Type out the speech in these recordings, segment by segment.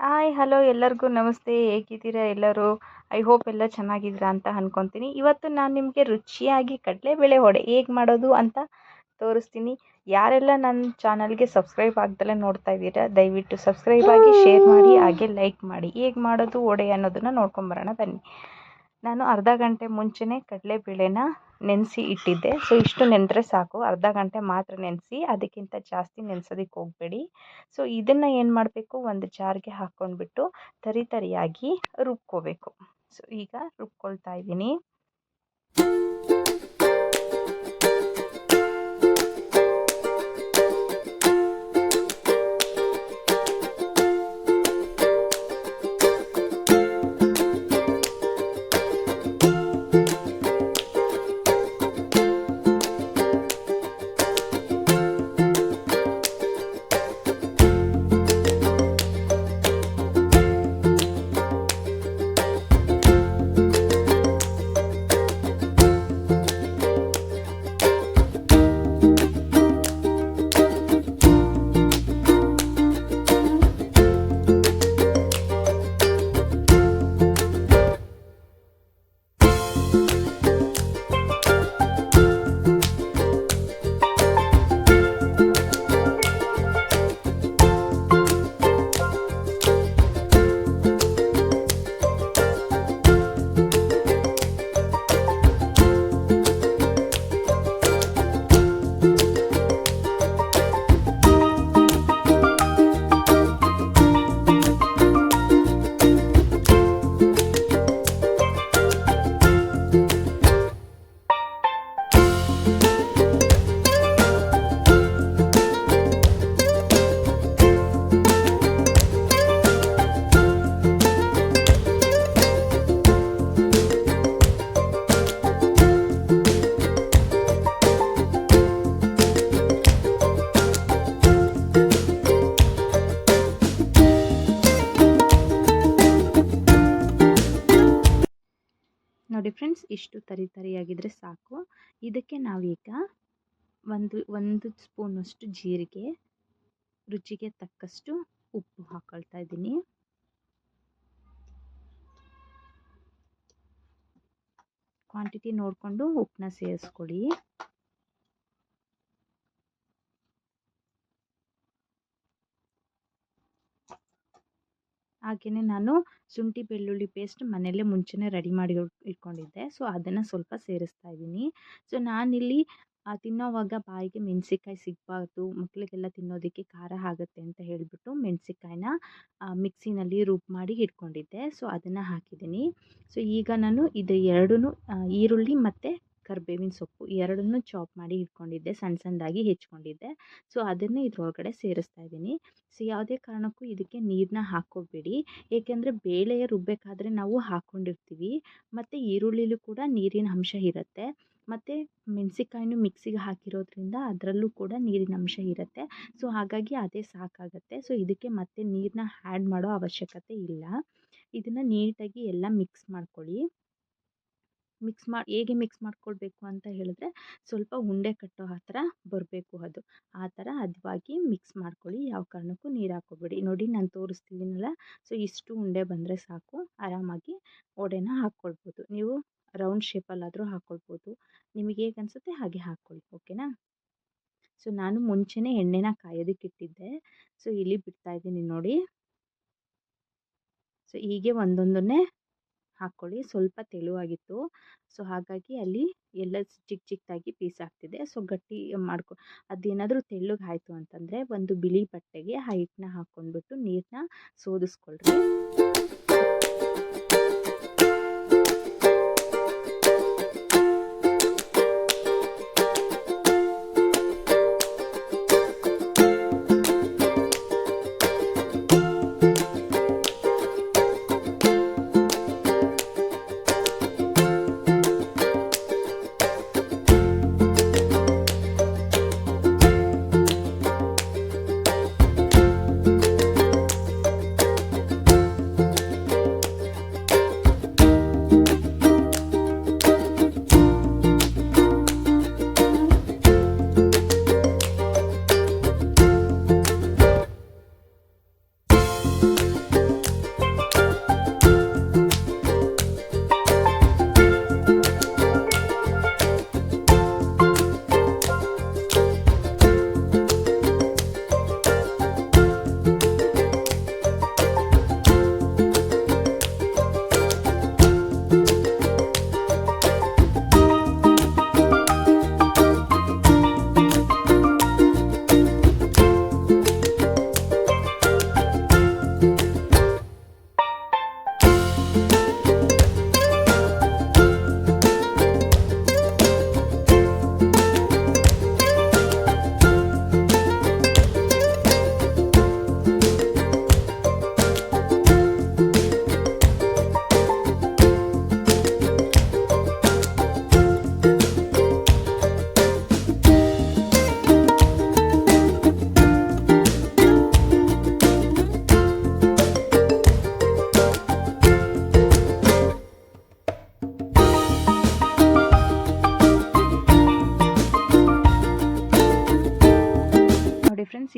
Hi hello ಎಲ್ಲರಿಗೂ ನಮಸ್ತೆ. ಹೇಗಿದ್ದೀರಾ ಎಲ್ಲರೂ? ಐ ಹೋಪ್ ಎಲ್ಲ ಚೆನ್ನಾಗಿದ್ದೀರಾ ಅಂತ ಅಂದ್ಕೊತೀನಿ ಇವತ್ತು ನಾನು ನಿಮಗೆ ರುಚಿಯಾಗಿ ಕಡಲೆಬೇಳೆ ಹೊಡೆ ಹೇಗೆ ಮಾಡೋದು ಅಂತ ತೋರಿಸ್ತೀನಿ. ಯಾರೆಲ್ಲ ನನ್ನ ಚಾನಲ್ಗೆ ಸಬ್ಸ್ಕ್ರೈಬ್ ಆಗ್ದಲೇ ನೋಡ್ತಾ ಇದ್ದೀರಾ, ದಯವಿಟ್ಟು ಸಬ್ಸ್ಕ್ರೈಬ್ ಆಗಿ ಶೇರ್ ಮಾಡಿ, ಹಾಗೆ ಲೈಕ್ ಮಾಡಿ. ಹೇಗೆ ಮಾಡೋದು ಒಡೆ ಅನ್ನೋದನ್ನು ನೋಡ್ಕೊಂಬರೋಣ ಬನ್ನಿ. ನಾನು ಅರ್ಧ ಗಂಟೆ ಮುಂಚೆನೇ ಕಡಲೆಬೇಳೆನ ನೆನೆಸಿ ಇಟ್ಟಿದ್ದೆ. ಸೊ ಇಷ್ಟು ನೆನೆದ್ರೆ ಸಾಕು. ಅರ್ಧ ಗಂಟೆ ಮಾತ್ರ ನೆನೆಸಿ, ಅದಕ್ಕಿಂತ ಜಾಸ್ತಿ ನೆನೆಸೋದಕ್ಕೆ ಹೋಗಬೇಡಿ. ಸೊ ಇದನ್ನು ಏನು ಮಾಡಬೇಕು? ಒಂದು ಜಾರ್ಗೆ ಹಾಕ್ಕೊಂಡ್ಬಿಟ್ಟು ತರಿ ತರಿಯಾಗಿ ರುಬ್ಕೋಬೇಕು. ಸೊ ಈಗ ರುಬ್ಕೊಳ್ತಾ ಇದ್ದೀನಿ. ಇಷ್ಟು ತರಿ ತರಿಯಾಗಿದ್ದರೆ ಸಾಕು. ಇದಕ್ಕೆ ನಾವೀಗ ಒಂದು ಒಂದು ಸ್ಪೂನಷ್ಟು ಜೀರಿಗೆ, ರುಚಿಗೆ ತಕ್ಕಷ್ಟು ಉಪ್ಪು ಹಾಕೊಳ್ತಾ ಇದ್ದೀನಿ. ಕ್ವಾಂಟಿಟಿ ನೋಡಿಕೊಂಡು ಉಪ್ಪನ್ನ ಸೇರಿಸ್ಕೊಳ್ಳಿ. ಹಾಗೆಯೇ ನಾನು ಶುಂಠಿ, ಬೆಳ್ಳುಳ್ಳಿ ಪೇಸ್ಟ್ ಮನೆಯಲ್ಲೇ ಮುಂಚೆನೇ ರೆಡಿ ಮಾಡಿ ಇಟ್ಕೊಂಡಿದ್ದೆ. ಸೊ ಅದನ್ನು ಸ್ವಲ್ಪ ಸೇರಿಸ್ತಾ ಇದ್ದೀನಿ. ಸೊ ನಾನಿಲ್ಲಿ ತಿನ್ನೋವಾಗ ಬಾಯಿಗೆ ಮೆಣಸಿನ್ಕಾಯಿ ಸಿಗಬಾರ್ದು ಮಕ್ಕಳಿಗೆಲ್ಲ ತಿನ್ನೋದಕ್ಕೆ ಖಾರ ಆಗುತ್ತೆ ಅಂತ ಹೇಳಿಬಿಟ್ಟು ಮೆಣಸಿನ್ಕಾಯಿನ ಮಿಕ್ಸಿನಲ್ಲಿ ರುಬ್ ಮಾಡಿ ಇಟ್ಕೊಂಡಿದ್ದೆ. ಸೊ ಅದನ್ನು ಹಾಕಿದ್ದೀನಿ. ಸೊ ಈಗ ನಾನು ಇದು ಎರಡೂ ಈರುಳ್ಳಿ ಮತ್ತು ಕರಿಬೇವಿನ ಸೊಪ್ಪು ಎರಡನ್ನೂ ಚಾಪ್ ಮಾಡಿ ಇಟ್ಕೊಂಡಿದ್ದೆ ಸಣ್ಣ ಸಣ್ಣದಾಗಿ ಹೆಚ್ಕೊಂಡಿದ್ದೆ. ಸೊ, ಅದನ್ನು ಇದರೊಳಗಡೆ ಸೇರಿಸ್ತಾ ಇದ್ದೀನಿ. ಸೊ, ಯಾವುದೇ ಕಾರಣಕ್ಕೂ ಇದಕ್ಕೆ ನೀರನ್ನ ಹಾಕ್ಕೋಬೇಡಿ ಏಕೆಂದರೆ ಬೇಳೆ ರುಬ್ಬಬೇಕಾದ್ರೆ ನಾವು ಹಾಕ್ಕೊಂಡಿರ್ತೀವಿ. ಮತ್ತು ಈರುಳ್ಳಿಲೂ ಕೂಡ ನೀರಿನ ಅಂಶ ಇರುತ್ತೆ. ಮತ್ತು ಮೆಣಸಿನ್ಕಾಯಿನೂ ಮಿಕ್ಸಿಗೆ ಹಾಕಿರೋದ್ರಿಂದ ಅದರಲ್ಲೂ ಕೂಡ ನೀರಿನ ಅಂಶ ಇರುತ್ತೆ. ಸೊ, ಹಾಗಾಗಿ ಅದೇ ಸಾಕಾಗುತ್ತೆ. ಸೊ, ಇದಕ್ಕೆ ಮತ್ತೆ ನೀರನ್ನ ಆ್ಯಡ್ ಮಾಡೋ ಅವಶ್ಯಕತೆ ಇಲ್ಲ. ಇದನ್ನು ನೀಟಾಗಿ ಎಲ್ಲ ಮಿಕ್ಸ್ ಮಾಡ್ಕೊಳ್ಳಿ. ಮಿಕ್ಸ್ ಮಾಡಿ ಹೇಗೆ ಮಿಕ್ಸ್ ಮಾಡ್ಕೊಳ್ಬೇಕು ಅಂತ ಹೇಳಿದ್ರೆ ಸ್ವಲ್ಪ ಉಂಡೆ ಕಟ್ಟೋ ಆ ಥರ ಬರಬೇಕು ಅದು. ಆ ಥರ ಹದವಾಗಿ ಮಿಕ್ಸ್ ಮಾಡ್ಕೊಳ್ಳಿ. ಯಾವ ಕಾರಣಕ್ಕೂ ನೀರು ಹಾಕ್ಕೋಬೇಡಿ ನೋಡಿ ನಾನು ತೋರಿಸ್ತಿದ್ದೀನಲ್ಲ ಸೊ ಇಷ್ಟು ಉಂಡೆ ಬಂದರೆ ಸಾಕು. ಆರಾಮಾಗಿ ವಡೆನ ಹಾಕ್ಕೊಳ್ಬೋದು ನೀವು ರೌಂಡ್ ಶೇಪಲ್ಲಾದರೂ ಹಾಕ್ಕೊಳ್ಬೋದು ನಿಮಗೆ ಹೇಗೆ ಅನಿಸುತ್ತೆ ಹಾಗೆ ಹಾಕ್ಕೊಳ್ಳಿ ಓಕೆನಾ? ಸೊ ನಾನು ಮುಂಚೆನೇ ಎಣ್ಣೆನ ಕಾಯೋದಕ್ಕೆ ಇಟ್ಟಿದ್ದೆ. ಸೊ ಇಲ್ಲಿ ಬಿಡ್ತಾಯಿದ್ದೀನಿ ನೋಡಿ. ಸೊ ಹೀಗೆ ಒಂದೊಂದನ್ನೇ ಹಾಕ್ಕೊಳ್ಳಿ ಸ್ವಲ್ಪ ತೆಳುವಾಗಿತ್ತು. ಸೊ, ಹಾಗಾಗಿ ಅಲ್ಲಿ ಎಲ್ಲ ಚಿಕ್ಕ ಚಿಕ್ಕದಾಗಿ ಪೀಸ್ ಆಗ್ತಿದೆ. ಸೊ, ಗಟ್ಟಿ ಮಾಡ್ಕೊ ಅದೇನಾದರೂ ತೆಳ್ಳಗೆ ಆಯಿತು ಅಂತಂದರೆ ಒಂದು ಬಿಳಿ ಬಟ್ಟೆಗೆ ಆ ಹಾಕೊಂಡ್ಬಿಟ್ಟು ಹಾಕ್ಕೊಂಡ್ಬಿಟ್ಟು ನೀರನ್ನ ಸೋದಿಸ್ಕೊಳ್ರಿ.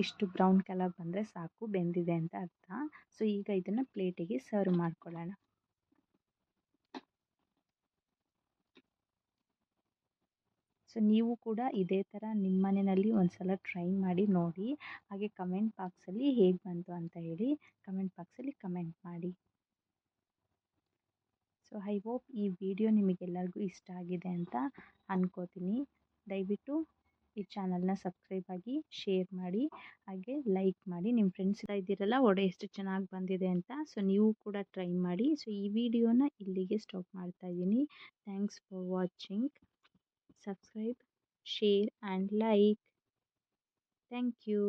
ಇಷ್ಟು ಬ್ರೌನ್ ಕಲರ್ ಬಂದರೆ ಸಾಕು, ಬೆಂದಿದೆ ಅಂತ ಅರ್ಥ. ಸೊ ಈಗ ಇದನ್ನು ಪ್ಲೇಟಿಗೆ ಸರ್ವ್ ಮಾಡ್ಕೊಳ್ಳೋಣ. ಸೊ ನೀವು ಕೂಡ ಇದೇ ಥರ ನಿಮ್ಮ ಮನೆಯಲ್ಲಿ ಒಂದು ಸಲ ಟ್ರೈ ಮಾಡಿ ನೋಡಿ. ಹಾಗೆ ಕಮೆಂಟ್ ಬಾಕ್ಸಲ್ಲಿ ಹೇಗೆ ಬಂತು ಅಂತ ಹೇಳಿ ಕಮೆಂಟ್ ಬಾಕ್ಸಲ್ಲಿ ಕಮೆಂಟ್ ಮಾಡಿ. ಸೊ ಐ ಹೋಪ್ ಈ ವಿಡಿಯೋ ನಿಮಗೆಲ್ಲರಿಗೂ ಇಷ್ಟ ಆಗಿದೆ ಅಂತ ಅಂದ್ಕೋತೀನಿ ದಯವಿಟ್ಟು ಈ ಚಾನಲ್ನ ಸಬ್ಸ್ಕ್ರೈಬ್ ಆಗಿ, ಶೇರ್ ಮಾಡಿ, ಹಾಗೆ ಲೈಕ್ ಮಾಡಿ ನಿಮ್ಮ ಫ್ರೆಂಡ್ಸ್ ಎಲ್ಲ ಇದ್ದೀರಲ್ಲ, ಒಡೆ ಎಷ್ಟು ಚೆನ್ನಾಗಿ ಬಂದಿದೆ ಅಂತ, ಸೊ ನೀವು ಕೂಡ ಟ್ರೈ ಮಾಡಿ. ಸೊ ಈ ವಿಡಿಯೋನ ಇಲ್ಲಿಗೆ ಸ್ಟಾಪ್ ಮಾಡ್ತಾ ಇದ್ದೀನಿ. Thanks for watching. Subscribe, share and like. Thank you